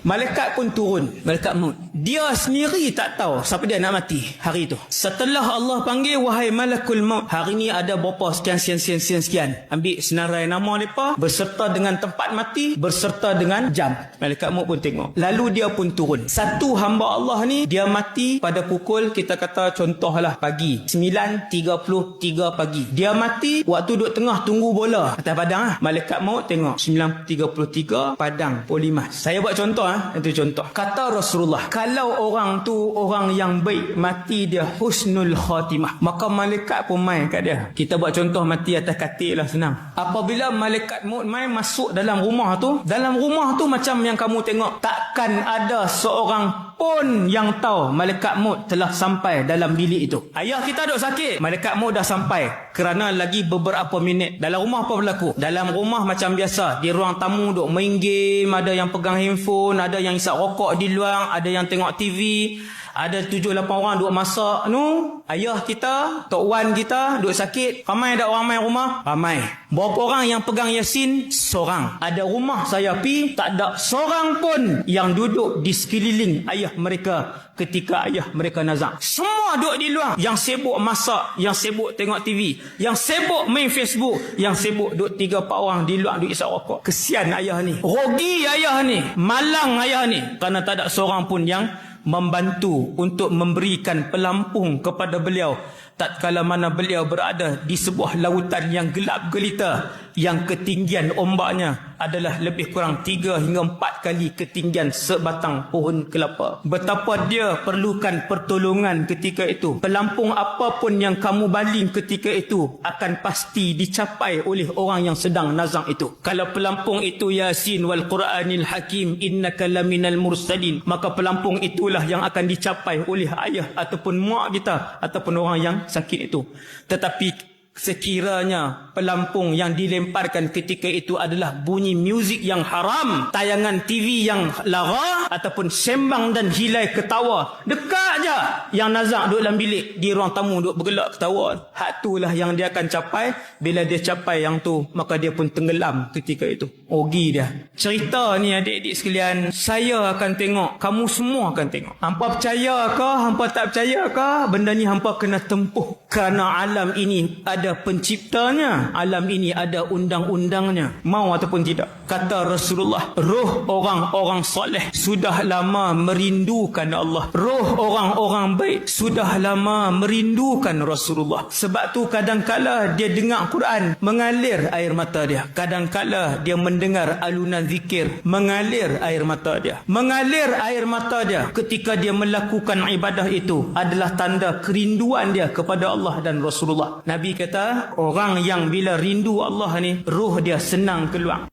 Malaikat pun turun. Malaikat maut. Dia sendiri tak tahu siapa dia nak mati hari itu. Setelah Allah panggil, wahai malakul maut. Hari ni ada berapa sekian, sekian, sekian, sekian, sekian. Ambil senarai nama mereka. Berserta dengan tempat mati. Berserta dengan jam. Malaikat maut pun tengok. Lalu dia pun turun. Satu hamba Allah ni, dia mati pada pukul, kita kata contohlah pagi. 9.33 pagi. Dia mati waktu duduk tengah tunggu bola. Atas padang lah. Malaikat maut tengok. 9.33 padang polimas. Saya buat contoh ah, itu contoh. Kata Rasulullah, kalau orang tu orang yang baik mati dia husnul khatimah, maka malaikat pun main kat dia. Kita buat contoh mati atas katil lah senang. Apabila malaikat maut main masuk dalam rumah tu, dalam rumah tu macam yang kamu tengok, takkan ada seorang pun yang tahu malaikat maut telah sampai dalam bilik itu. Ayah kita duk sakit, malaikat maut dah sampai kerana lagi beberapa minit. Dalam rumah apa berlaku? Dalam rumah macam biasa, di ruang tamu duk main game, ada yang pegang handphone, ada yang isap rokok di luar, ada yang tengok TV, ada tujuh lapan orang duk masak nu. Ayah kita, Tok Wan kita duk sakit. Ramai ada orang main rumah? Ramai. Berapa orang yang pegang Yasin? Seorang. Ada rumah saya pi, tak ada seorang pun yang duduk di sekeliling ayah mereka ketika ayah mereka nazak. Semua duduk di luar. Yang sibuk masak, yang sibuk tengok TV, yang sibuk main Facebook, yang sibuk duduk tiga empat orang di luar duduk isap rokok. Kesian ayah ni. Rogi ayah ni. Malang ayah ni. Kerana tak ada seorang pun yang membantu untuk memberikan pelampung kepada beliau. Tatkala mana beliau berada di sebuah lautan yang gelap gelita yang ketinggian ombaknya adalah lebih kurang 3 hingga 4 kali ketinggian sebatang pohon kelapa. Betapa dia perlukan pertolongan ketika itu. Pelampung apapun yang kamu baling ketika itu akan pasti dicapai oleh orang yang sedang nazang itu. Kalau pelampung itu Yasin wal Quranil Hakim innaka laminal mursalin, maka pelampung itulah yang akan dicapai oleh ayah ataupun mak kita ataupun orang yang sakit itu. Tetapi sekiranya pelampung yang dilemparkan ketika itu adalah bunyi muzik yang haram, tayangan TV yang lara ataupun sembang dan hilai ketawa. Dekat je yang nazak duduk dalam bilik di ruang tamu duduk bergelak ketawa. Hak itulah yang dia akan capai. Bila dia capai yang tu, maka dia pun tenggelam ketika itu. Ogi dia. Cerita ni adik-adik sekalian, saya akan tengok, kamu semua akan tengok. Hampa percaya ke, hampa tak percaya ke, benda ni hampa kena tempuh. Kerana alam ini ada ada penciptanya. Alam ini ada undang-undangnya. Mau ataupun tidak. Kata Rasulullah roh orang-orang soleh sudah lama merindukan Allah. Roh orang-orang baik sudah lama merindukan Rasulullah. Sebab tu kadang-kala dia dengar Quran mengalir air mata dia. Kadang-kala dia mendengar alunan zikir mengalir air mata dia. Mengalir air mata dia ketika dia melakukan ibadah itu adalah tanda kerinduan dia kepada Allah dan Rasulullah. Nabi kata orang yang bila rindu Allah ni roh dia senang keluar